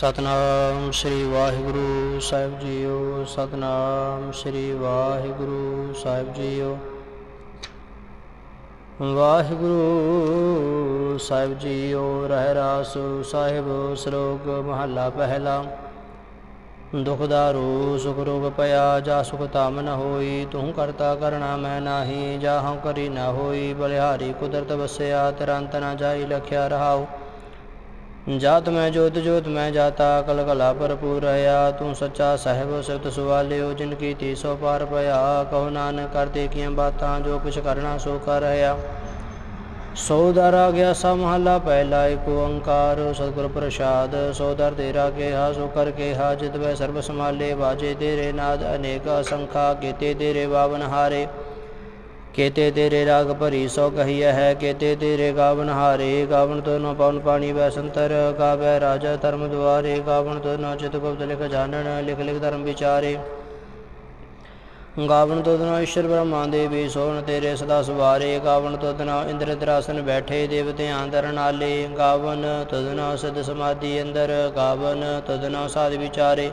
ਸਤਨਾਮ ਸ੍ਰੀ ਵਾਹਿਗੁਰੂ ਸਾਹਿਬ ਜੀਓ, ਸਤਨਾਮ ਸ੍ਰੀ ਵਾਹਿਗੁਰੂ ਸਾਹਿਬ ਜੀਓ। ਵਾਹਿਗੁਰੂ ਸਾਹਿਬ ਜੀਓ, ਰਹਿ ਰਾਸ ਸਾਹਿਬ ਸਰੋਗ ਮਹੱਲਾ ਪਹਿਲਾ। ਦੁਖ ਦਾਰੂ ਸੁਖ ਰੋਗ ਪਿਆ, ਜਾ ਸੁਖ ਤਾਮ ਨ ਹੋਈ, ਤੂੰ ਕਰਤਾ ਕਰਣਾ ਮੈਂ ਨਾਹੀ ਜਾ ਹਉ ਕਰੀ ਨ ਹੋਈ, ਬਲਿਹਾਰੀ ਕੁਦਰਤ ਵਸਿਆ, ਤਿਰੰਤ ਨ ਜਾਈ, ਲਖਿਆ ਰਹਾਉ। ਜਾਤ ਮੈਂ ਜੋਤ ਜੋਤ ਮੈਂ ਜਾਤਾ ਕਲ ਕਲਾ ਭਰਪੂਰ ਰਹਾ, ਤੂੰ ਸੱਚਾ ਸਾਹਿਬ, ਸਿਫਤ ਸੁਵਾਲਿਓ, ਜਿਨ ਕੀ ਤੀ ਸੋ ਪਾਰ ਪਿਆ। ਕਹੋ ਨਾਨਕ ਕਰਤੇ ਕੀਆਂ ਬਾਤਾਂ, ਜੋ ਕੁਛ ਕਰਨਾ ਸੋ ਕਰ ਰਹਾ। ਸੋ ਆ ਗਿਆ ਸਾ ਮਹੱਲਾ ਪਹਿਲਾ ਏਕ ਓੰਕਾਰ, ਸਤਿਗੁਰ ਪ੍ਰਸਾਦ। ਸੋ ਤੇਰਾ ਕਿਹਾ, ਸੋ ਕਰ ਕਿਹਾ, ਜਿਤ ਵੈ ਸਰਬ ਸਮਾਲੇ ਬਾਜੇ ਤੇਰੇ ਨਾਦ, ਅਨੇਕ ਅਸੰਖਾ ਕੀਤੇ ਤੇਰੇ ਬਾਵਨ ਹਾਰੇ। ਕੇਤੇ ਤੇਰੇ ਰਾਗ ਭਰੀ ਸੋ ਕਹੀਐ ਹੈ, ਕੇਤੇ ਤੇਰੇ ਗਾਵਨ ਹਾਰੇ, ਗਾਵਨ ਤੋ ਨ ਪਵਨ ਪਾਣੀ ਵੈ ਸੰਤਰ ਰਾਜਾ ਧਰਮ ਦੁਆਰੇ, ਗਾਵਨ ਤੋ ਨ ਚਿਤ ਗੁਪਤ ਲਿਖ ਜਾਣਨ, ਲਿਖ ਲਿਖ ਧਰਮ ਵਿਚਾਰੇ। ਗਾਵਨ ਤੋ ਨ ਈਸ਼ਰ ਬ੍ਰਹਮਾ ਦੇਵੀ, ਸੋਨ ਤੇਰੇ ਸਦਾ ਸਵਾਰੇ, ਗਾਵਨ ਤੋ ਨ ਇੰਦਰ ਦਰਾਸਨ ਬੈਠੇ ਦੇਵਤਿਆਂ ਦਰ ਨਾਲੇ ਗਾਵਨ ਤਦ ਨ ਸਦ ਸਮਾਧੀ ਅੰਦਰ, ਗਾਵਨ ਤਦ ਨ ਸਾਧ ਵਿਚਾਰੇ।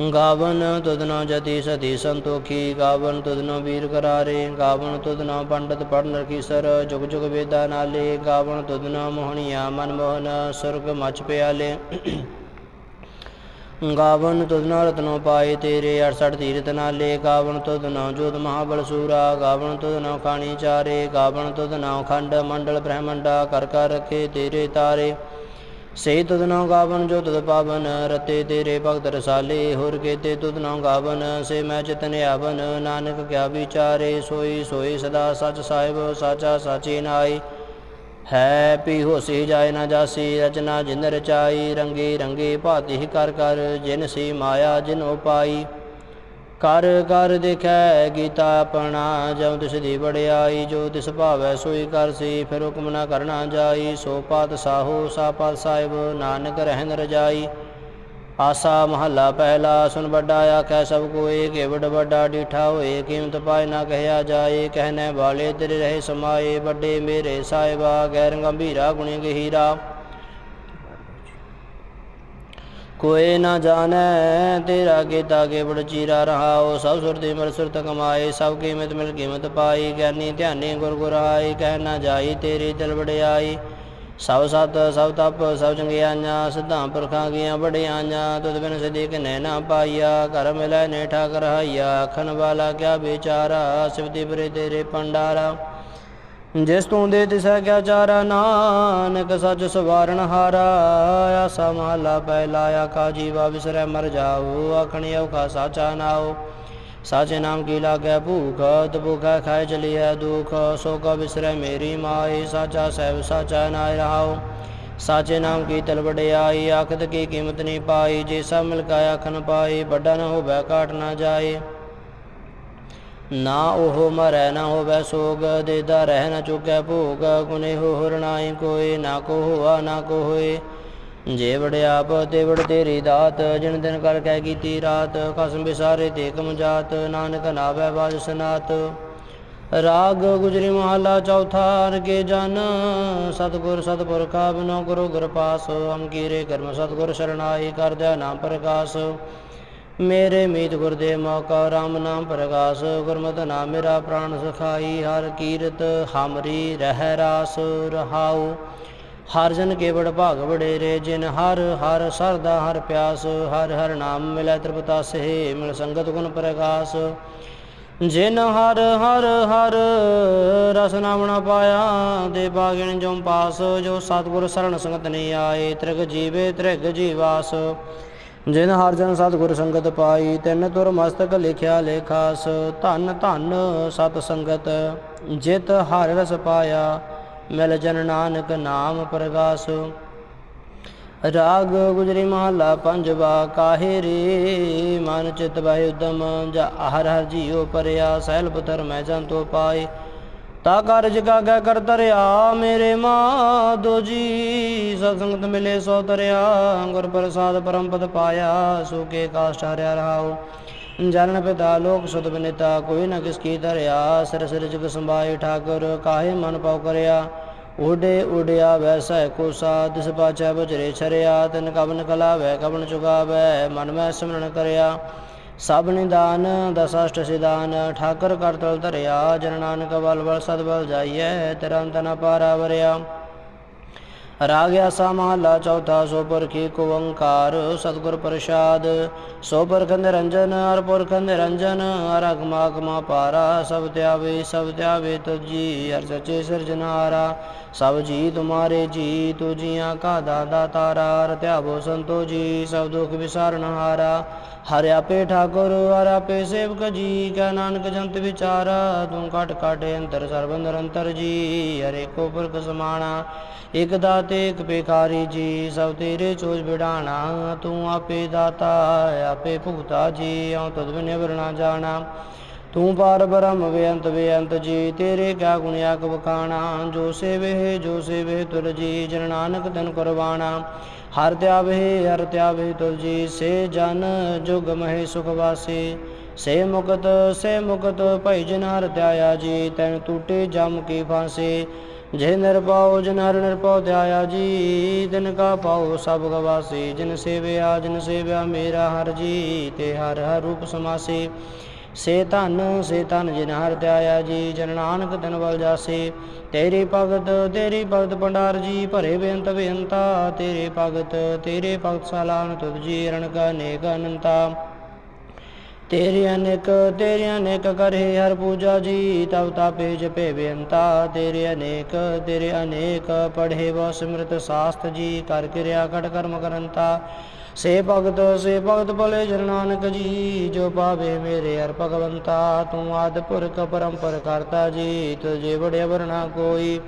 ਗਾਵਨ ਤੁਧਨੋ ਜਤੀ ਸਤੀ ਸੰਤੋਖੀ, ਗਾਵਨ ਤੁਧਨੋ ਵੀਰ ਕਰਾਰੇ, ਗਾਵਨ ਤੁਧਨੋ ਪੰਡਤ ਪੜਨ ਰਖੀਸਰ ਜੁਗ ਜੁਗ ਵੇਦਾ ਨਾਲੇ, ਗਾਵਨ ਤੁਧਨੋ ਮੋਹਣੀਆ ਮਨ ਮੋਹਨ ਸੁਰਗ ਮਚ ਪਿਆਲੇ। ਗਾਵਨ ਤੁਧਨੋ ਰਤਨੋ ਪਾਏ ਤੇਰੇ 68 ਤੀਰਤ ਨਾਲੇ, ਗਾਵਨ ਤੁਧਨੋ ਜੋਤ ਮਹਾਬਲ ਸੂਰਾ, ਗਾਵਨ ਤੁਧਨੋ ਖਾਣੀ ਚਾਰੇ, ਗਾਵਨ ਤੁਧਨੋ ਖੰਡ ਮੰਡਲ ਬ੍ਰਹਮੰਡਾ, ਕਰ ਕਰ ਰਖੇ ਤੇਰੇ ਤਾਰੇ। ਸੇ ਤੁਧ ਨੋ ਗਾਵਨ, ਜੋ ਤੁਧ ਪਾਵਨ, ਰਤੇ ਤੇਰੇ ਭਗਤ ਰਸਾਲੇ, ਹੋਰ ਕੇਤੇ ਤੁਧ ਨੋ ਗਾਵਨ, ਸੇ ਮੈਂ ਚਿਤਨ ਆਵਨ, ਨਾਨਕ ਕਿਆ ਵਿਚਾਰੇ, ਸੋਈ ਸੋਈ ਸਦਾ ਸਚ ਸਾਹਿਬ, ਸਾਚਾ ਸਾਚੀ ਨਾਈ। ਹੈ ਪੀ ਹੋਸੀ ਜਾਏ ਨਾ ਜਾਸੀ, ਰਚਨਾ ਜਿਨ ਰਚਾਈ, ਰੰਗੇ ਰੰਗੇ ਭਾਤੀ ਕਰ ਕਰ, ਜਿਨ ਸੀ ਮਾਇਆ ਜਿਨ ਉਪਾਈ। ਕਰ ਕਰ ਦੇਖੈ ਗੀਤਾ ਆਪਣਾ ਜਉ ਤਿਸ ਦੀ ਵਡਿਆਈ, ਜੋ ਤਿਸ ਭਾਵੈ ਸੋਈ ਕਰ ਸੀ, ਫਿਰ ਹੁਕਮ ਨਾ ਕਰਨਾ ਜਾਈ, ਸੋ ਪਾਤ ਸਾਹੋ, ਸਾ ਸਾਹਿਬ, ਨਾਨਕ ਰਹਿਨ ਰਜਾਈ। ਆਸਾ ਮਹੱਲਾ ਪਹਿਲਾ, ਸੁਨ ਵੱਡਾ ਆਖੈ ਸਭ ਕੋਏ ਕੇ ਵੱਡ ਵੱਡਾ ਡੀਠਾ ਹੋਏ, ਕੀਮਤ ਪਾਇ ਨਾ ਕਹਿਆ ਜਾਏ, ਕਹਿਨੇ ਵਾਲੇ ਤੇਰੇ ਰਹੇ ਸਮਾਏ, ਵੱਡੇ ਮੇਰੇ ਸਾਹਿਬਾ, ਗੈਰ ਗੰਭੀਰਾ ਗੁਣੀ ਗਹੀਰਾ। ਕੋਏ ਨਾ ਜਾਣੈ, ਤੇਰਾ ਕੀਤਾ ਕੇ ਬੜ ਚੀਰਾ ਰਹਾਓ ਸਭ ਸੁਰਤੀ ਮਰ ਸੁਰਤ ਕਮਾਏ ਸਭ ਕੀਮਤ ਮਿਲ ਕੀਮਤ ਪਾਈ। ਗਿਆਨੀ ਧਿਆਨੀ ਗੁਰ ਗੁਰਾਈ ਕਹਿ ਨਾ ਜਾਈ ਤੇਰੀ ਦਿਲ ਵਡਿਆਈ। ਸਭ ਸਤ, ਸਭ ਤਪ, ਸਭ ਚੰਗਿਆਈਆਂ, ਸਿਧਾਂ ਪੁਰਖਾਂ ਗੀਆਂ ਵਡਿਆਈਆਂ। ਤੁਧ ਬਿਨ ਸਿਧੀ ਕਿਨੈ ਨਾ ਪਾਈਆ, ਘਰ ਮਿਲੈ ਨੇ ਠਾਕ ਰਹਾਈਆ ਆਖਣ ਵਾਲਾ ਕਿਆ ਵਿਚਾਰਾ ਸਿਵਤੀ ਬਰੇ ਤੇਰੇ ਪੰਡਾਰਾ ਜਿਸ ਤੂੰ ਦੇ ਤਿਸੈ ਕਿਆ ਚਾਰਾ ਨਾਨਕ, ਸੱਚ ਸਵਾਰਨ ਹਾਰਾ, ਆਸਾ ਮਹਲਾ ਪਹਿਲਾ ਆਕਾ ਜੀਵਾ ਵਿਸਰੈ ਮਰ ਜਾਉ ਆਖਣੀ ਔਖਾ ਸਾਚਾ ਨਾਉ। ਸਾਚੇ ਨਾਮ ਕੀ ਲਾਗੈ ਭੂਖ ਤਬੁਖਾ ਖਾਇ ਚਲੀਐ ਦੁਖ ਸੋ ਕਾ ਵਿਸਰੈ ਮੇਰੀ ਮਾਈ, ਸਾਚਾ ਸਹਿਬ ਸਾਚਾ ਨਾਇ ਰਹਾਉ। ਸਾਚੇ ਨਾਮ ਕੀ ਤਲ ਵਡਿਆਈ, ਆਖਤ ਕੀ ਕੀਮਤ ਨਹੀਂ ਪਾਈ, ਜੇ ਸਭ ਮਿਲ ਕਾ ਆਖਨ ਪਾਈ, ਵੱਡਾ ਨਾ ਹੋਵੇ, ਘਾਟ ਨਾ ਜਾਏ। ਨਾ ਉਹ ਮਰੈ ਨਾ ਹੋਵੇ ਸੋਗ, ਦੇਦਾ ਰਹਿ ਨ ਚੁਕੈ ਭੋਗ ਗੁਨੇ ਹੋ ਹਰਨਾਈ ਕੋਈ, ਨਾ ਕੋ ਹੋਆ, ਨਾ ਕੋ ਹੋਏ। ਜੇ ਵੜਿਆਪ ਤੇ ਵੜ ਤੇਰੀ ਦਾਤ, ਜਿਨ ਦਿਨ ਕਰ ਕਹਿ ਕੀਤੀ ਰਾਤ ਕਸਮ ਵਿਸਾਰੇ ਤੇ ਕਮ ਜਾਤ, ਨਾਨਕ ਨਾਵੇ ਬਾਜ ਸਨਾਤ। ਰਾਗ ਗੁਜਰੀ ਮਹਲਾ ਚੌਥਾ ਅਰਗੇ ਜਨ, ਸਤਗੁਰ ਸਤਪੁਰਖਾ ਬਿਨੋ ਗੁਰੂ ਗੁਰ ਪਾਸ, ਹਮ ਕੀਰੇ ਕਰਮ ਸਤਗੁਰ ਸ਼ਰਣਾਈ ਕਰ ਦਿਆ ਨਾਮ ਪ੍ਰਕਾਸ਼। ਮੇਰੇ ਮੀਤ ਗੁਰਦੇ ਮੌਕਾ RAM ਨਾਮ ਪ੍ਰਗਾਸ, ਗੁਰਮਤਿ ਨਾਮ ਮੇਰਾ ਪ੍ਰਾਣ ਸਖਾਈ, ਹਰ ਕੀਰਤ ਹਮਰੀ ਰਹਿ ਰਾਸ ਰਹਾਉ। ਹਰ ਜਨ ਕੇਵੜ ਭਾਗ ਵਡੇਰੇ, ਜਿਨ ਹਰ ਹਰ ਸਰਦਾ ਹਰ ਪਿਆਸ, ਹਰ ਹਰ ਨਾਮ ਮਿਲੈ ਤ੍ਰਿਪਤਾ ਸੇ ਮਿਲ ਸੰਗਤ ਗੁਣ ਪ੍ਰਗਾਸ। ਜਿਨ ਹਰ ਹਰ ਹਰ ਰਸ ਨਾਮ ਨ ਪਾਇਆ, ਦੇ ਬਾਗਿਣ ਜੋ ਪਾਸ, ਜੋ ਸਤਿਗੁਰ ਸਰਣ ਸੰਗਤ ਨਹੀਂ ਆਏ, ਤ੍ਰਿਗ ਜੀਵੇ ਤ੍ਰਿਗ ਜੀਵਾਸ। ਜਿਨ ਹਰ ਜਨ ਸਤਿਗੁਰ ਸੰਗਤ ਪਾਈ, ਤਿੰਨ ਤੁਰ ਮਸਤਕ ਲਿਖਿਆ ਲੇਖਾਸ, ਧਨ ਧਨ ਸਤ ਸੰਗਤ, ਜਿਤ ਹਰ ਰਸ ਪਾਇਆ, ਮਿਲ ਜਨ ਨਾਨਕ ਨਾਮ ਪ੍ਰਗਾਸ। ਰਾਗ ਗੁਜਰੀ ਮਹਲਾ ਪੰਜਵਾ, ਕਾਹੇ ਰੇ ਮਨ ਚਿਤ ਬਹਿ ਉਦਮ ਜਾ ਹਰ ਹਰ ਜੀਉ ਪਰਿਆ, ਸਹਿਲ ਪੁੱਤਰ ਮੈਂ ਤੋ ਪਾਏ। ਤਾ ਕਾਰਜ ਕਾਗੈ ਕਰ ਤਰਿਆ ਮੇਰੇ ਮਾਧੋ ਜੀ। ਸਤਸੰਗਤ ਮਿਲੇ ਸੋ ਤਰਿਆ, ਗੁਰ ਪ੍ਰਸਾਦ ਪਰਮ ਪਦ ਪਾਇਆ ਸੁਕੇ ਕਾਸ਼ਟ ਹਰਿਆ ਰਹਾਉ। ਜਨਨ ਪਿਤਾ ਲੋਕ ਸੁਤ ਬਨਿਤਾ, ਕੋਈ ਨ ਕਿਸ ਕੀ ਧਰਿਆ। ਸਿਰ ਸਿਰ ਜਗ ਸੰਭਾਏ ਠਾਕੁਰ, ਕਾਹੇ ਮਨ ਪਾਉ ਕਰਿਆ। ਉਡੇ ਉਡਿਆ ਵੈਸੈ ਕੋਸਾ ਦਿਸ ਪਾਛੈ ਬਜਰੇ ਛਰਿਆ। ਤਿਨ ਕਬਨ ਕਲਾਵੈ ਕਬਨ ਚੁਗਾਵੈ ਮਨ ਮੈਂ ਸਿਮਰਨ ਕਰਿਆ। ਸਭ ਨਿਦਾਨ, ਦਸਸ਼ਟ ਸਿਦਾਨ ਠਾਕਰ ਕਰ ਤਲ ਧਰਿਆ, ਜਨ ਨਾਨਕ ਬਲ ਬਲ ਸਦ ਬਲ ਜਾਈਐ ਤੇਰਾ ਨ ਪਾਰਾ ਵਰਿਆ। ਰਾਗਿਆ ਸਾ ਮਹਲਾ ਚੌਥਾ ਸੋ ਪੁਰਖੀ ਕੋ ਓੰਕਾਰ, ਸਤਿਗੁਰ ਪ੍ਰਸਾਦ। ਸੋ ਪੁਰਖ ਨਿਰੰਜਨ, ਹਰ ਪੁਰਖ ਨਿਰੰਜਨ, ਹਰ ਅਗਮਾ ਅਗਮਾ ਪਾਰਾ, ਸਭ ਧਿਆਵੇ ਸਭ ਧਿਆਵੇ ਤੁਜੀ, ਹਰ ਸਚੇ ਸਿਰਜਨਾਰਾ ਸਭ ਜੀ ਤੁਮਾਰੇ ਜੀ ਤੁਜੀਆਂ ਕਾ ਦਾਦਾ ਤਾਰਾ ਹਰ ਧਿਆਵੋ ਸੰਤੋ ਜੀ, ਸਭ ਦੁਖ ਵਿਸਾਰਨ ਹਾਰਾ। ਹਰਿ ਆਪੇ ਠਾਕੁਰ, ਹਰਿ ਆਪੇ ਸੇਵਕ ਜੀ, ਕੈ ਨਾਨਕ ਜੰਤ ਵਿਚਾਰਾ, ਤੂੰ ਕਟ ਕਟ ਅੰਤਰ ਸਰਬ ਨਿਰੰਤਰ ਜੀ, ਹਰੇ ਕੋ ਪੁਰਖ ਸਮਾਣਾ। ਇਕ ਦਾਤੇ, ਇਕ ਭਿਖਾਰੀ ਜੀ, ਸਭ ਤੇਰੇ ਚੋਜ ਬਿਡਾਣਾ ਤੂੰ ਆਪੇ ਦਾਤਾ, ਆਪੇ ਭੁਗਤਾ ਜੀ, ਆਉ ਤਦ ਬਿਨੇ ਵਰਣਾ ਜਾਣਾ। ਤੂੰ ਪਾਰ ਬ੍ਰਹਮ ਬੇਅੰਤ ਬੇਅੰਤ ਜੀ, ਤੇਰੇ ਕਿਆ ਗੁਣ ਆਕ ਬਖਾਣਾ ਜੋ ਸੇਵੇ ਜੋ ਸੇਵੇ ਤੁਲ ਜੀ, ਜਨ ਨਾਨਕ ਤਨ ਕੁਰਬਾਣਾ। ਹਰ ਧਿਆਵੇ ਹਰ ਧਿਆਵੇ ਤੁਲ ਜੀ, ਸੇ ਜਨ ਜੁਗ ਮਹਿ ਸੁਖ ਵਾਸੀ। ਸੇ ਮੁਕਤ ਸੇ ਮੁਕਤ ਭਈ ਜਨ ਹਰ ਧਿਆਇਆ ਜੀ, ਤੈਨ ਟੂਟੇ ਜਮ ਕੀ ਫਾਂਸੇ। ਜੇ ਨਿਰਭਉ ਜਨ ਹਰ ਨਿਰਭਉ ਧਿਆਇਆ ਜੀ ਦਿਨ ਕਾ ਪਾਉ ਸਭ ਗਵਾਸੀ। ਜਿਨ ਸੇਵਿਆ ਜਿਨ ਸੇਵਿਆ ਮੇਰਾ ਹਰ ਜੀ, ਤੇ ਹਰ ਹਰ ਰੂਪ ਸਮਾਸੀ। ਸੇ ਧਨ ਸੇ ਧਨ ਜਿਨ ਹਰ ਧਿਆਇਆ ਜੀ, ਜਨ ਨਾਨਕ ਤਨ ਵਲ ਜਾਸੇ। ਤੇਰੀ ਭਗਤ ਤੇਰੀ ਭਗਤ ਭੰਡਾਰ ਜੀ, ਭਰੇ ਬੇਅੰਤ ਬੇਅੰਤਾ। ਤੇਰੇ ਭਗਤ ਤੇਰੇ ਭਗਤ ਸਲਾਨ ਤੁਧ ਜੀ ਰਣ ਕਾ ਨੇਕ ਅਨੰਤਾ। ਤੇਰੀ ਅਨੇਕ, ਤੇਰੇ ਅਨੇਕ ਕਰੇ ਹਰ ਪੂਜਾ ਜੀ ਤਬ ਤਾਪੇ ਜਪੇ ਬੇਅੰਤਾ। ਤੇਰੇ ਅਨੇਕ ਤੇਰੇ ਅਨੇਕ, ਪੜ੍ਹੇ ਵ ਸਿਮਰਤ ਸਾਸਤ ਜੀ, ਕਰ ਕਿਰਿਆ ਘਟ ਕਰਮ ਕਰੰਤਾ। ਸੇ ਭਗਤ ਸੇ ਭਗਤ ਭਲੇ ਜਨ ਨਾਨਕ ਜੀ, ਜੋ ਪਾਵੇ ਮੇਰੇ ਹਰ ਭਗਵੰਤਾ, ਤੂੰ ਆਦ ਪੁਰਖ ਪਰੰਪਰ ਕਰਤਾ ਜੀ ਤੁਝੇ ਬੜਿਆ ਵਰਣਾ ਕੋਈ।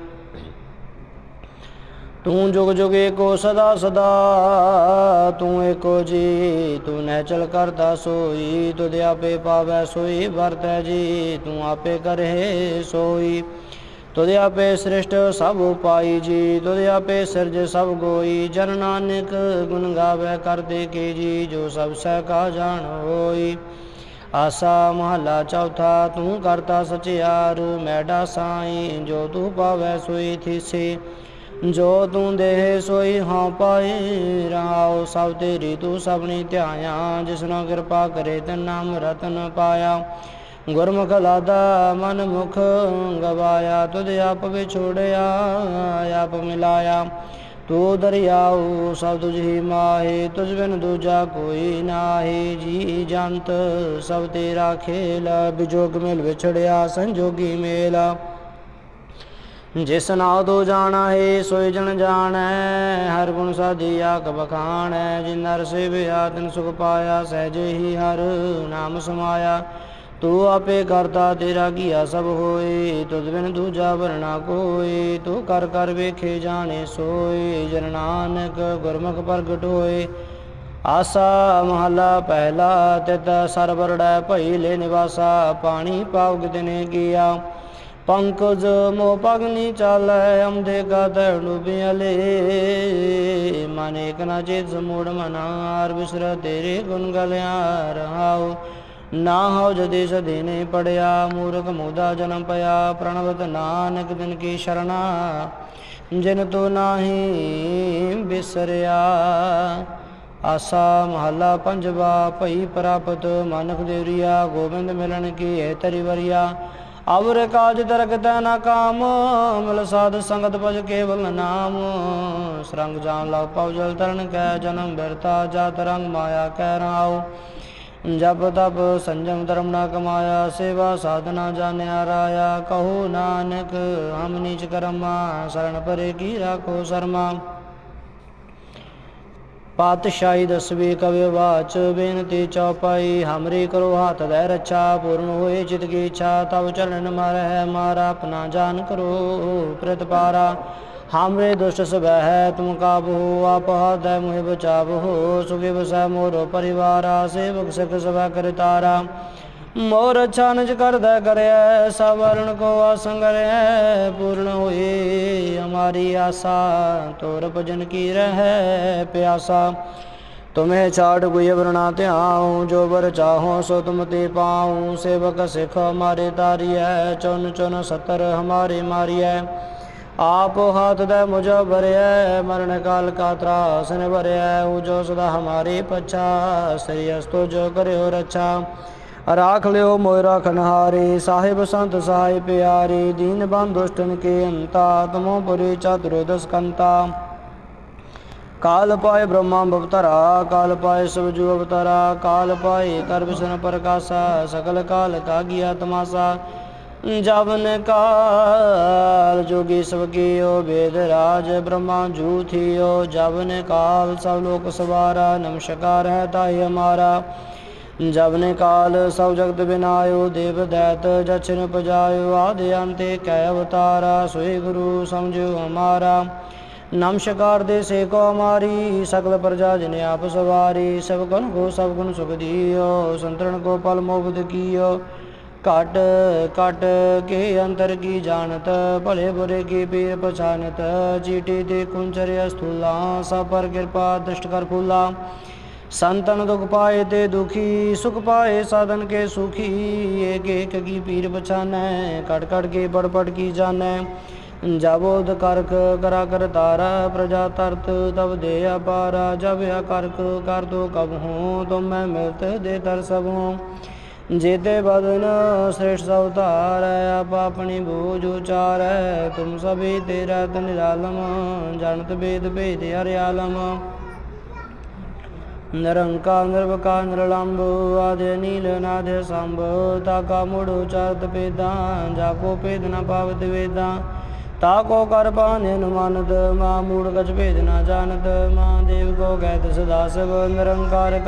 ਤੂੰ ਜੁਗ ਜੁਗ ਏਕੋ ਸਦਾ ਸਦਾ, ਤੂੰ ਏਕੋ ਜੀ ਤੂੰ ਨਹਿ ਚਲ ਕਰਤਾ ਸੋਈ, ਤੁਧ ਆਪੇ ਪਾਵੈ ਸੋਈ, ਵਰਤੈ ਜੀ, ਤੂੰ ਆਪੇ ਕਰਹਿ ਸੋਈ। ਤੁਧ ਆਪੇ ਸ੍ਰਿਸ਼ਟ ਸਭ ਉਪਾਈ ਜੀ ਤੁਧ ਆਪੇ ਸਿਰਜ ਸਭ ਗੋਈ, ਜਨ ਨਾਨਕ ਗੁਣ ਗਾਵੇ ਕਰਦੇ ਕੇ ਜੀ, ਜੋ ਸਭ ਸਹਿ ਕਾ ਜਾਣ ਹੋਈ। ਆਸਾ ਮਹਲਾ ਚੌਥਾ, ਤੂੰ ਕਰਤਾ ਸਚਿਆਰ, ਮੈਡਾ ਸਾਈ, ਜੋ ਤੂੰ ਪਾਵੈ ਸੋਈ ਥੀਸੇ। ਜੋ ਤੂੰ ਦੇਹ ਸੋਈ ਹਾਂ ਪਾਏ ਰਹਾਉ ਸਭ ਤੇਰੀ ਤੂੰ ਸਭਨੀ ਧਿਆਇਆ, ਜਿਸਨਾ ਕਿਰਪਾ ਕਰੇ ਤਨ ਨਾਮ ਰਤਨ ਪਾਇਆ। ਗੁਰਮੁਖ ਲਾਦਾ ਮਨ ਮੁਖ ਗਵਾਇਆ, ਤੁਧ ਆਪ ਵਿਛੋੜਿਆ ਆਪ ਮਿਲਾਇਆ। ਤੂੰ ਦਰਿਆਉ ਸਭ ਤੁਝ ਹੀ ਮਾਹੇ, ਤੁਝ ਬਿਨ ਦੂਜਾ ਕੋਈ ਨਾਹੀ। ਜੀ ਜੰਤ ਸਭ ਤੇਰਾ ਖੇਲ, ਬਿਜੋਗ ਮਿਲ ਵਿਛੜਿਆ, ਸੰਜੋਗੀ ਮੇਲਾ। ਜਿਸ ਨਾਉ ਤੋ ਜਾਣਾ ਹੈ ਸੋਇ ਜਨ ਜਾਣੈ, ਹਰ ਗੁਣ ਸਾਧੀ ਆਕ ਬਖਾਣੈ। ਜਿਨ ਨਰ ਸੇਵਿਆ, ਤਿਨ ਸੁਖ ਪਾਇਆ, ਸਹਿਜੇ ਹੀ ਹਰ ਨਾਮ ਸਮਾਇਆ। ਤੂੰ ਆਪੇ ਕਰਤਾ ਤੇਰਾ ਕੀਆ ਸਭ ਹੋਏ, ਤੁਧ ਬਿਨ ਦੂਜਾ ਵਰਣਾ ਕੋਈ ਤੂੰ ਕਰ ਕਰ ਵੇਖੇ ਜਾਣੇ ਸੋਏ, ਜਨ ਨਾਨਕ ਗੁਰਮੁਖ ਪ੍ਰਗਟ ਹੋਏ। ਆਸਾ ਮਹਲਾ ਪਹਿਲਾ, ਤਿਤ ਸਰਵਰੜੈ ਭਈ ਲੈ ਨਿਵਾਸਾ, ਪਾਣੀ ਪਾਉ ਦਿਨੇ ਕੀਆ। ਪੰਕਜ ਮੋ ਪਗਨੀ ਚਾਲੈ, ਅੰਧੇ ਕਾ ਤੈਣੂ ਬਿਅਲੇ ਮਨ ਏਕ ਨਾ ਚੇਤ ਸਮੂੜ ਮਨਾਰ ਬਿਸਰ ਤੇਰੇ ਗੁਣ ਗਲਿਆ ਰਹਾਉ। ਨਾ ਹੋ ਜਦੇ ਸਦੇ ਪੜਿਆ, ਮੂਰਖ ਮੋਦਾ ਜਨਮ ਪਿਆ, ਪ੍ਰਣਵਤ ਨਾਨਕ ਦਿਨ ਕੀ ਸ਼ਰਣਾ, ਜਿਨ ਤੋ ਨਾਹੀ ਬਿਸਰਿਆ। ਆਸਾ ਮਹੱਲਾ ਪੰਜਵਾ, ਭਈ ਪ੍ਰਾਪਤ ਮਾਨਕ ਦੇਵਰੀਆ ਗੋਬਿੰਦ ਮਿਲਣ ਕੀ ਹੈ ਤਰੀ ਵਰਿਆ। ਅਵਰ ਕਾਜ ਦਰਗਤ ਨਾ ਕਾਮ, ਮਿਲ ਸਾਧ ਸੰਗਤ ਭਜ ਕੇਵਲ ਨਾਮ। ਸਰੰਗ ਜਾਨ ਲਾ ਪਉ ਜਲ ਤਰਨ, ਕੈ ਜਨਮ ਬਿਰਤਾ ਜਾਤ ਰੰਗ ਮਾਇਆ ਕਹਿ ਰਾਉ। ਜਪ ਤਪ ਸੰਜਮ ਧਰਮ ਨਾ ਕਮਾਇਆ, ਸੇਵਾ ਸਾਧਨਾ ਜਾਣਿਆ ਰਾਇਆ। ਕਹੋ ਨਾਨਕ, ਹਮ ਨੀਚ ਕਰਮਾ ਸਰਣ ਪਰੇ ਕੀ ਰਾਖੋ ਸਰਮਾ। ਪਾਤਸ਼ਾਹੀ ਦਸਵੀ ਕਵਿ ਵਾਚ, ਬੇਨਤੀ ਚੌਪਾਈ, ਹਮਰੀ ਕਰੋ ਹੱਥ ਦੇ ਰੱਛਾ, ਪੂਰਨ ਹੋਏ ਚਿਤ ਕੀ ਇੱਛਾ ਤਬ ਚਰਨ ਹੈ ਮਾਰਾ ਆਪਣਾ ਜਾਨ ਕਰੋ ਪ੍ਰਤਪਾਰਾ। हमरे दुष्ट सब है, तुम काबू आप हृदय मुहे बचाव हो सुखी बसै मोरो परिवारा सेवक सख सब कर तारा। मोर अच्छा कर दे करे, सवर्ण को असंगर पूर्ण हुई हमारी आशा, तोर भजन की रह प्यासा। तुम्हें छाड़ गुय वरना त्याऊँ, जो बर चाहो सो तुम ते पाऊँ। सेवक सिख हमारे तारी है चुन चुन सतर हमारे मारी है ਆਪ ਹਾਥ ਦੇ ਮੁਝ ਭਰਿਐ, ਮਰਨ ਕਾਲ ਕਾ ਤਰਾਸ ਨ ਭਰਿਐ ਜੋ ਸਦਾ ਹਮਾਰੇ ਪਛਾ, ਸ੍ਰੀ ਅਸਤੋ ਜੋ ਕਰਿਓ ਰਛਾ। ਰਾਖ ਲਿਓ ਮੋਇ ਰਾਖਨ ਸਾਹਿਬ ਸੰਤ ਸਹਾਇ ਪਿਆਰੇ, ਦੀਨ ਬੰਦ ਕੇ ਅੰਤਾ ਤਮੋ ਪੁਰੀ ਚਤੁਰ ਦਸਕੰਤਾ। ਕਾਲ ਪਾਏ ਬ੍ਰਹਮਾ ਬਵਤਰਾ ਕਾਲ ਪਾਏ ਸਵਜੂ ਅਵਤਰਾ, ਕਾਲ ਪਾਏ ਕਰ ਪ੍ਰਕਾਸ਼ਾ ਸਕਲ ਕਾਲ ਕਾ ਗਿਆ ਤਮਾਸਾ। ਜਵਨ ਕਾਲ, ਜੋਗੀ ਸਵਗਿਓ ਵੇਦ ਰਾਜ, ਬ੍ਰਹਮਾ ਜੂ ਥਿਓ ਜਵਨ ਕਾਲ, ਸਭ ਲੋਕ ਸਵਾਰਾ, ਨਮਸਕਾਰ ਹੈ ਤਾਈ ਹਮਾਰਾ। ਜਵਨ ਕਾਲ, ਸਭ ਜਗਤ ਬਿਨਾਇਓ, ਦੇਵ ਦੈਤ ਜਚਨ ਪਜਾਇਓ, ਆਦਿ ਅੰਤੇ ਕੈ ਅਵਤਾਰਾ ਸੋਈ ਗੁਰੂ ਸਮਝੋ ਹਮਾਰਾ। ਨਮਸਕਾਰ ਦੇ ਸੇ ਕੋ ਹਮਾਰੀ, ਸਗਲ ਪ੍ਰਜਾ ਜਿਨ ਆਪ ਸਵਾਰੀ, ਸਭ ਗੁਣ ਕੋ ਸਭ ਗੁਣ ਸੁਖ ਦੀਓ ਸੰਤਰਨ ਕੋ ਪਲ ਮੋਬਦ ਕੀਓ। ਘਟ ਘਟ ਕੇ ਅੰਤਰ ਕੀ ਜਾਣਤ? ਭਲੇ ਬੁਰੇ ਕੀ ਪੀਰ ਪਛਾਨਤ? ਚੀਟੀ ਤੇ ਕੁੰਚਰ ਅਸਥੂਲਾ, ਸਭ ਪਰ ਕਿਰਪਾ ਦ੍ਰਿਸ਼ਟ ਕਰ ਫੂਲਾ। ਸੰਤਨ ਦੁਖ ਪਾਏ ਤੇ ਦੁਖੀ, ਸੁਖ ਪਾਏ ਸਾਧਨ ਕੇ ਸੁਖੀ। ਏਕ ਏਕ ਕੀ ਪੀਰ ਪਛਾਨੈ ਕਟ ਕਟ ਕੇ ਪੜ ਪੜ ਕੀ ਜਾਣੈ? ਜਬੋਦ ਕਰਕ ਕਰਾ ਕਰ ਤਾਰਾ ਪ੍ਰਜਾ ਤਰਤ ਤਬ ਦੇ ਅਪਾਰਾ। ਜਬ ਅਕਰਕ ਕਰ ਦੋ ਕਬ ਹੂੰ, ਤੁਮ ਮੈਂ ਜੇਤੇ ਬਦਨ ਸ੍ਰੇਸ਼ਟ ਸਭ ਧਾਰੈ, ਆਪ ਆਪਣੀ ਬੂਝ ਉਚਾਰੈ। ਤੁਮ ਸਭੀ ਤੇਰਾ ਤਨ ਨਿਰਾਲਮ ਜਾਣਤ ਬੇਦ ਭੇਦ ਹਰਿ ਆਲਮ। ਨਿਰੰਕਾਰ ਨਿਰਵਕਾਰ ਨਿਰਲੰਭ ਆਦਿ ਨੀਲ, ਨਾਦ ਸੰਭ। ਤਾ ਕਾ ਮੁੜ ਉਚਾਰਤ ਪੇਦਾਂ ਜਾ ਕੋ ਪੇਦ ਨ ਪਾਵਤ ਵੇਦਾਂ। ਤਾ ਕੋ ਕਰ ਪਾਨੇ ਅਨੁਮਾਨਤ ਮਾ ਮੂੜ ਕਛ ਭੇਦ ਨ ਜਾਣਤ। ਮਾ ਦੇਵ ਕੋ ਗੈਤ ਸਦਾ ਸਭ, ਨਿਰੰਕਾਰ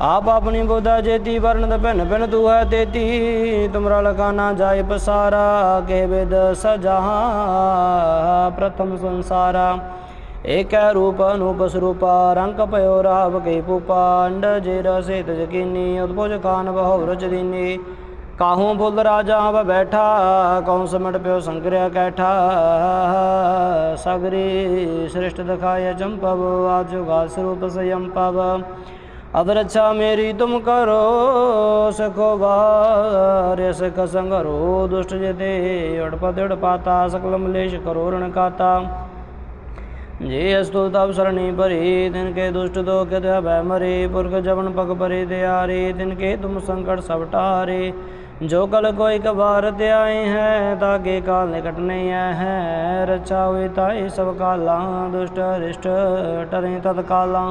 ਆਪ ਆਪਣੀ ਬੋਧਾ ਜੇਤੀ ਵਰਣਦ ਭਿਨ ਭਿਨ ਤੂ ਹੈ ਤੇਤੀ। ਤੁਮਰਾ ਲਖਾਨਾ ਜਾਏ ਪਸਾਰਾ, ਕਹਿ ਵੇਦ ਸਜਹਾ ਪ੍ਰਥਮ ਸੰਸਾਰਾ। ਏਕੈ ਰੂਪ ਅਨੂਪ ਸਰੂਪਾ, ਰੰਗ ਪਇਓ ਰਾਵ ਕੇ ਪੂਪਾ ਜੇ ਰਸੇ ਤਜ ਕੀਨੀ ਉਤਪੁਜ ਖਾਨ ਬਹੁ ਰਚ ਦੀਨੀ ਕਾਹੂ ਬੁੱਲ ਰਾਜਾ ਬ ਬੈਠਾ, ਕੌਣ ਸਮਟ ਪਿਓ ਸੰਗਰਿਆ ਕੈਠਾ। ਸਗਰੀ ਸ੍ਰਿਸ਼ਟ ਦਿਖਾਇ ਚੰਪਵ ਆਜੁਗਾ ਸਰੂਪ ਸਯੰ ਪਵ अब रक्षा मेरी तुम करो सखो बार सख संगरो दुष्ट जते उड़पत उड़पाता सकल मलेश करो रण काता जे अस्तु तब सरणी भरी तिनके दुष्ट दो के भय मरे पुरख जवन पग भरे दयारे तिनके तुम संकट सब टारे जो कल कोई कबार आए हैं ताके काल निकट नहीं है रक्षा हुई ताई सब काला दुष्ट हरिष्ट टरे तत्काला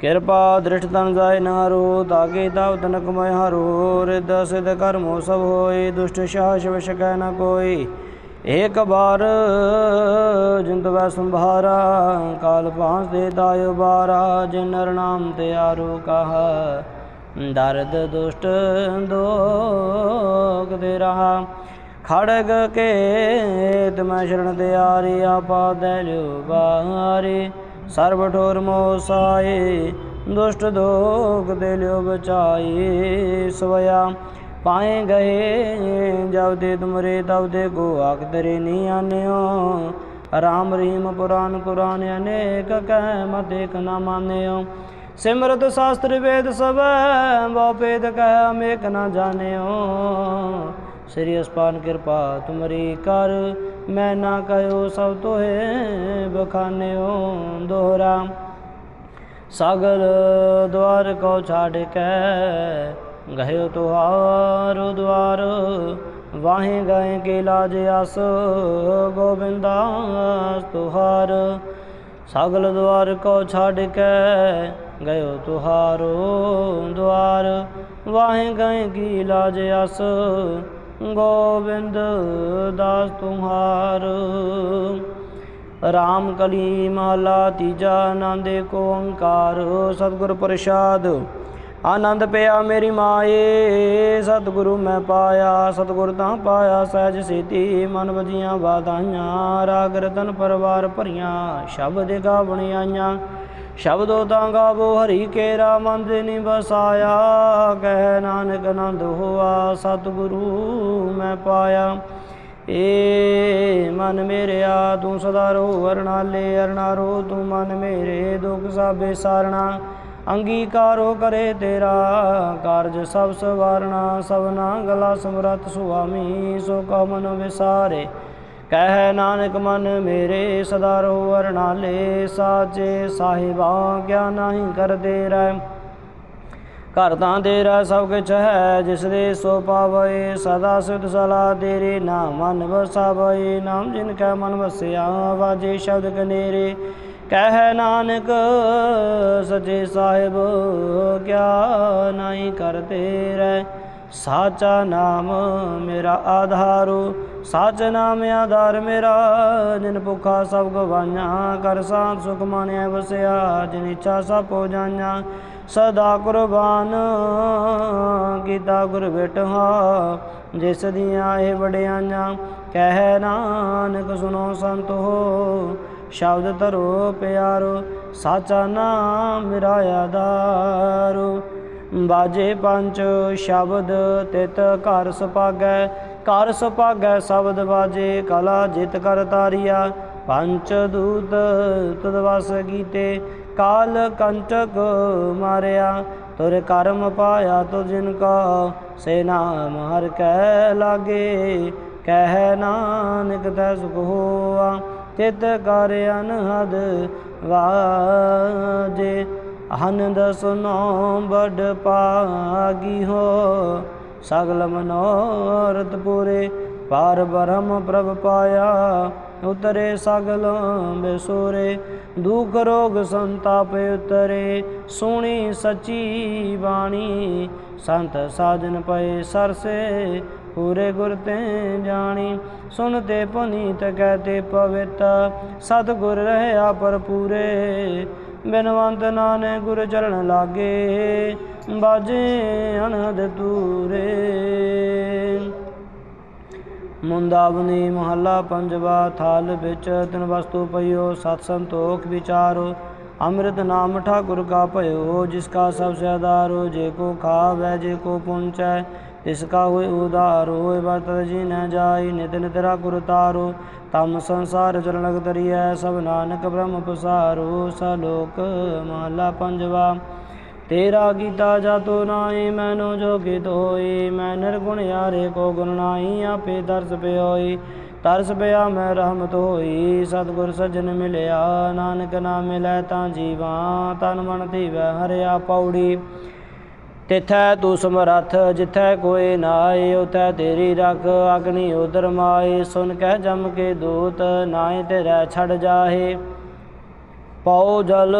ਕਿਰਪਾ ਦ੍ਰਿਸ਼ਟ ਤਨ ਜਾਇ ਨਾਰੋ ਤਾਗੇ ਤਵ ਤਨਕ ਮੈ ਹਰੋ ਰਿਦ ਸਿਧ ਕਰਮੋ ਸਭ ਹੋਏ, ਦੁਸ਼ਟ ਸ਼ਾਹ ਸ਼ਿਵ ਸਕੈ ਨ ਕੋਈ। ਏਕ ਬਾਰ ਜਿੰਦ ਵੈ ਸੰਭਾਰਾ, ਕਾਲ ਪਾਂਸ ਦੇ ਦਾਇ ਬਾਰਾ ਜਿਨ ਨਰ ਨਾਮ ਤੇ ਆਰੋ ਕਹਾ। ਦਰਦ ਦੁਸ਼ਟ ਦੋਗ ਦੇ ਰਹਾ, ਖੜਗ ਕੇ ਤਮੈ ਸ਼ਰਨ ਤੇ ਆਰੀ ਆਪਾ ਦੇ ਲਿਓ ਬਾਰੇ। ਸਰਬ ਠੋਰ ਮੋਸਾਏ ਦੁਸ਼ਟ ਦੋਗ ਦੇ ਲਿਓ ਬਚਾਏ ਸਵਇਆ। ਪਾਏ ਗਏ ਜਬ ਦੇ ਤੁਮਰੇ, ਤਬ ਦੇ ਗੋ ਆਖ ਤਰੇ ਆਨਿਓ। ਰਾਮ ਰੀਮ ਪੁਰਾਨ ਕੁਰਾਨ ਅਨੇਕ ਕਹਿ ਮਤ ਇੱਕ ਨਾ ਮਾਨਿਓ। ਸਿਮਰਤ ਸ਼ਾਸਤਰ ਵੇਦ ਸਭ, ਬਹੁ ਭੇਦ ਕਹਿ ਅਮੇਕ ਨਾ ਜਾਣਿਓ। ਸ੍ਰੀ ਅਸਪਾਨ ਕਿਰਪਾ ਤੁਮਰੀ ਕਰ, ਮੈਂ ਨਾ ਕਹਿਓ ਸਭ ਤੋਏ ਬਖਾਨਿਓ ਦੋਹਰਾ। ਸਾਗਰ ਦਵਾਰ ਕੋ ਛਾੜ ਕੇ ਗਹਿਓ ਤੁਹਾਰੋ ਦਵਾਰ ਵਾਹੇ ਗਏ ਕੇ ਲਾਜ ਆਸ, ਗੋਬਿੰਦਾਸ ਤੁਹਾਰ। ਸਾਗਲ ਦਵਾਰ ਕੋ ਛਾੜ ਕੇ ਗਇਓ ਤੁਹਾਰੋ ਦਵਾਰ ਵਾਹੇ ਗਏ ਕੀ ਲਾਜ ਆਸ ਗੋਬਿੰਦ ਦਾਸ ਤੁਹਾਰ। ਰਾਮ ਕਲੀ ਮਹਲਾ ਤੀਜਾ ਆਨੰਦੇ ਕੋ ਓੰਕਾਰ, ਸਤਿਗੁਰ ਪ੍ਰਸਾਦ। ਆਨੰਦ ਪਿਆ ਮੇਰੀ ਮਾਏ, ਸਤਿਗੁਰੂ ਮੈਂ ਪਾਇਆ, ਸਤਿਗੁਰ ਤਾਂ ਪਾਇਆ, ਸਹਿਜ ਸੇਤੀ ਮਨ ਵਜੀਆਂ ਬਾਧਾਈਆਂ ਰਾਗ ਰਤਨ ਪਰਵਾਰ ਭਰੀਆਂ, ਸ਼ਬਦ ਗਾਵਣ ਆਈਆਂ। ਸ਼ਬਦੋ ਤਾਂ ਗਾਵੋ ਹਰੀ ਕੇਰਾ ਮਨ ਦੇ ਬਸਾਇਆ ਕਹਿ ਨਾਨਕ ਆਨੰਦ ਹੋਆ, ਸਤਿਗੁਰੂ ਮੈਂ ਪਾਇਆ। ਏ ਮਨ ਮੇਰਿਆ, ਤੂੰ ਸਦਾ ਰੋ ਵਰਣਾਲੇ ਅਰਣਾਰੋ ਤੂੰ ਮਨ ਮੇਰੇ ਦੁਖ ਸਾਬੇ ਸਾਰਣਾ ਅੰਗੀਕਾਰੋ ਕਰੇ ਤੇਰਾ ਕਾਰਜ ਸਭ ਸਵਾਰਣਾ ਸਭਨਾ ਗਲਾ ਸਮਰਤ ਸੁਆਮੀ, ਸੋ ਕਉ ਵਿਸਾਰੇ। ਕਹਿ ਨਾਨਕ ਮਨ ਮੇਰੇ ਸਦਾ ਰੋ ਵਰਨਾਲੇ ਸਾਚੇ ਸਾਹਿਬਾ ਕਿਆ ਨਹੀਂ ਕਰਦੇ ਰਹਿ। ਘਰ ਤਾਂ ਤੇਰਾ ਸਭ ਕੁਛ ਹੈ, ਜਿਸ ਦੇ ਸੋ ਪਾਵੇ, ਸਦਾ ਸਿਧ ਸਲਾ ਤੇਰੇ ਨਾਮ ਮਨ ਵਸਾਵੇ, ਨਾਮ ਜਿਨ ਕੈ ਮਨ ਵਸਿਆ, ਵਾਜੇ ਸ਼ਬਦ ਕਨੇਰੇ। ਕਹਿ ਨਾਨਕ ਸਚੇ ਸਾਹਿਬ ਕਿਆ ਨਹੀਂ ਕਰਤੇ ਰਹਿ। ਸਾਚਾ ਨਾਮ ਮੇਰਾ ਆਧਾਰੋ, ਸਾਚ ਨਾਮ ਆਧਾਰ ਮੇਰਾ। ਜਿਨ ਭੁਖਾ ਸਭ ਗਵਾਈਆਂ ਕਰ ਸਾਥ ਸੁਖ ਮਾਨਿਆ ਵਸਿਆ। ਜਿਨ ਇੱਛਾ ਸਭ ਹੋ ਜਾਈਆਂ, ਸਦਾ ਕੁਰਬਾਨ। ਕੀਤਾ ਗੁਰ ਬਿਟਹਾ ਜਿਸ ਦੀਆਂ ਇਹ ਵਡਿਆਈਆਂ। ਕਹਿ ਨਾਨਕ ਸੁਣੋ ਸੰਤ ਹੋ, ਸ਼ਬਦ ਧਰੋ ਪਿਆਰੋ, ਸਾਚਾ ਨਾਮ ਮੇਰਾ ਆਧਾਰੋ। ਬਾਜੇ ਪੰਜ ਸ਼ਬਦ ਤਿਤ ਘਰ ਸੁਪਾਗੈ ਘਰ ਸੁਪਾਗੈ ਸ਼ਬਦ ਬਾਜੇ ਕਲਾ ਜਿਤ ਕਰ ਤਾਰੀਆ। ਪੰਚ ਦੂਤ ਤਦ ਵਸ ਕੀਤੇ ਕਾਲ ਕੰਚਕ ਮਾਰਿਆ। ਤੁਰ ਕਰਮ ਪਾਇਆ ਤੁ ਜਿਨ ਕਾ, ਸੇ ਨਾਮ ਹਰ ਕੈ ਲਾਗੇ। ਕਹਿ ਨਾਨਕ ਤੈ ਸੁਖ ਹੋਆ, ਤਿਤ ਕਰ ਅਨਹਦ ਵਾਜੇ। ਆਨੰਦ ਸੁਨੋ ਬੜ ਪਾਗੀ ਹੋ। ਸਗਲ ਮਨੋਰਥ ਪੂਰੇ ਪਾਰ ਬ੍ਰਹਮ ਪ੍ਰਭ ਪਾਇਆ। ਉਤਰੇ ਸਗਲ ਬੇਸੋਰੇ, ਦੁਖ ਰੋਗ ਸੰਤਾਪ ਉਤਰੇ। ਸੁਣੀ ਸੱਚੀ ਬਾਣੀ, ਸੰਤ ਸਾਜਨ ਪਏ ਸਰਸੇ, ਪੂਰੇ ਗੁਰ ਤੇ ਜਾਣੀ। ਸੁਨਤੇ ਪੁਨੀਤ ਕਹਤੇ ਪਵਿੱਤ ਸਤ ਗੁਰ ਰਹਿਆ ਪਰ ਪੂਰੇ ਬਿਨਵੰਤ ਨਾਨੇ ਗੁਰ ਚਰਨ ਲਾਗੇ, ਬਾਜੇ ਅਨਹਦ ਤੂਰੇ ਮੁੰਦਾਵਨੀ ਮਹੱਲਾ ਪੰਜਵਾ, ਥਾਲ ਵਿੱਚ ਤਿਨ ਵਸਤੂ ਪਈਓ, ਸਤ ਸੰਤੋਖ ਵਿਚਾਰੋ। ਅੰਮ੍ਰਿਤ ਨਾਮ ਠਾਕੁਰ ਕਾ ਭਇਓ, ਜਿਸ ਕਾ ਸਭ ਸੇ ਆਧਾਰੋ ਜੇ ਕੋ ਖਾਵੈ, ਜੇ ਕੋ ਪੁੰਚੈ ਤਿਸ ਕਾ ਹੋਇ ਉਦਾਰ, ਹੋਇ ਵਰਤਤ ਜੀ ਨ ਜਾਈ, ਨਿਤ ਨਿਤ ਰਾ ਗੁਰ ਤਾਰੋ। ਤਮ ਸੰਸਾਰ ਚਰਨ ਲਗ ਤਰੀਐ ਸਭ ਨਾਨਕ ਬ੍ਰਹਮ ਪਸਾਰੋ। ਸਲੋਕ ਮਹੱਲਾ ਤੇਰਾ ਗੀਤਾ ਜਾਤੋ ਨਾਹੀ, ਮੈਨੋ ਜੋਗਿਤ ਹੋਈ ਮੈਂ ਨਿਰਗੁਣ ਯਾਰੇ ਕੋ ਗੁਣ ਨਾਹੀ, ਆਪੇ ਦਰਸ ਪਿਓਈ ਤਰਸ ਪਿਆ ਮੈਂ ਰਹਿਮਤ ਹੋਈ, ਸਤਿਗੁਰ ਸਜਣ ਮਿਲਿਆ। ਨਾਨਕ ਨਾਮ ਮਿਲੈ ਤਾਂ ਜੀਵਾ, ਤਨ ਮਨ ਧੀਵੈ ਹਰਿਆ ਪੌੜੀ। ਤਿਥੈ ਤੂੰ ਸਮਰੱਥ ਜਿਥੈ ਕੋਈ ਨਾਏ ਉਥੈ ਤੇਰੀ ਰਖ, ਅਗਨੀ ਉਦਰ ਮਾਏ ਸੁਨ ਕਹਿ ਜਮ ਕੇ ਦੂਤ ਨਾਏ ਤੇਰਾ ਛੜ ਜਾਹੇ। ਪਉ ਜਲ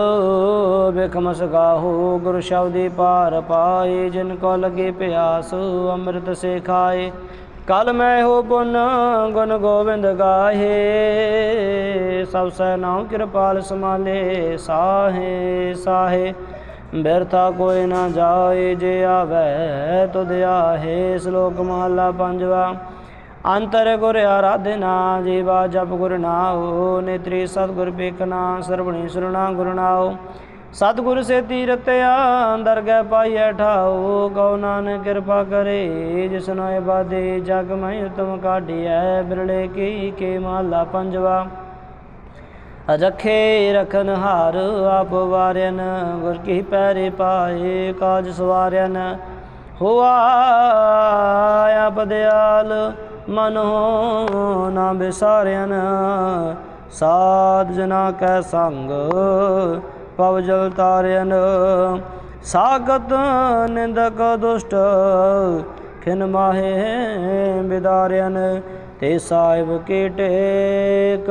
ਬਿਖਮਸ ਗਾਹੋ ਗੁਰ ਸ਼ਬਦੀ ਪਾਰ ਪਾਏ ਜਿਨ ਕੋ ਲਗੇ ਪਿਆਸ, ਅੰਮ੍ਰਿਤ ਸੇ ਖਾਏ ਕਲ ਮੈਂ ਹੋ ਪੁਨ, ਗੁਣ ਗੋਬਿੰਦ ਗਾਹੇ। ਸਭ ਸੈ ਨਾਉ ਕਿਰਪਾਲ ਸਮਾਲੇ ਸਾਹੇ ਸਾਹੇ। ਬਿਰਥਾ ਕੋਈ ਨਾ ਜਾਏ, ਜੇ ਆਵੈ ਤੁਧ ਆਹੇ, ਸ਼ਲੋਕ ਮਹਲਾ ਪੰਜਵਾ। ਅੰਤਰ ਗੁਰ ਆਰਾਧਨਾ, ਜੀਵਾ ਜਪ ਗੁਰ ਨਾਉ, ਨੇਤਰੀ ਸਤਗੁਰ ਬੇਕਨਾ ਸਰਵਣੀ ਸੁਰਣਾ ਗੁਰ ਨਾਉ। ਸਤਗੁਰ ਸੇ ਤੀਰਤਿਆ ਦਰਗਹਿ ਪਾਈਐ ਠਾਉ ਕਉ ਨਾਨਕ ਕਿਰਪਾ ਕਰੇ ਜਿਸਨੋ ਇਬਾਦੇ ਜਗ ਮੈਂ ਉਤਮ ਕਾਢਿਐ, ਬਿਰਲੇ ਕੀ ਕੇ ਮਹਲਾ ਪੰਜਵਾ। ਅਜਖੇ ਰਖਨ ਹਾਰ ਆਪ ਵਾਰਿਆਨ ਗੁਰ ਕੀ ਪੈਰੇ ਪਾਏ ਕਾਜ ਸਵਾਰਿਆਨ ਹੋਆ ਆਪ ਦਿਆਲ, ਮਨੋ ਨਾ ਬਿਸਾਰਿਆਨ ਸਾਧ ਜਨਾ ਕੈ ਸੰਗ, ਪਵ ਜਲ ਤਾਰਿਆਨ ਸਾਗਤ ਨਿੰਦਕ ਦੁਸ਼ਟ, ਖਿਨ ਮਾਹੇ ਬਿਦਾਰਿਆਨ ਤੇ ਸਾਹਿਬ ਕੀ ਟੇਕ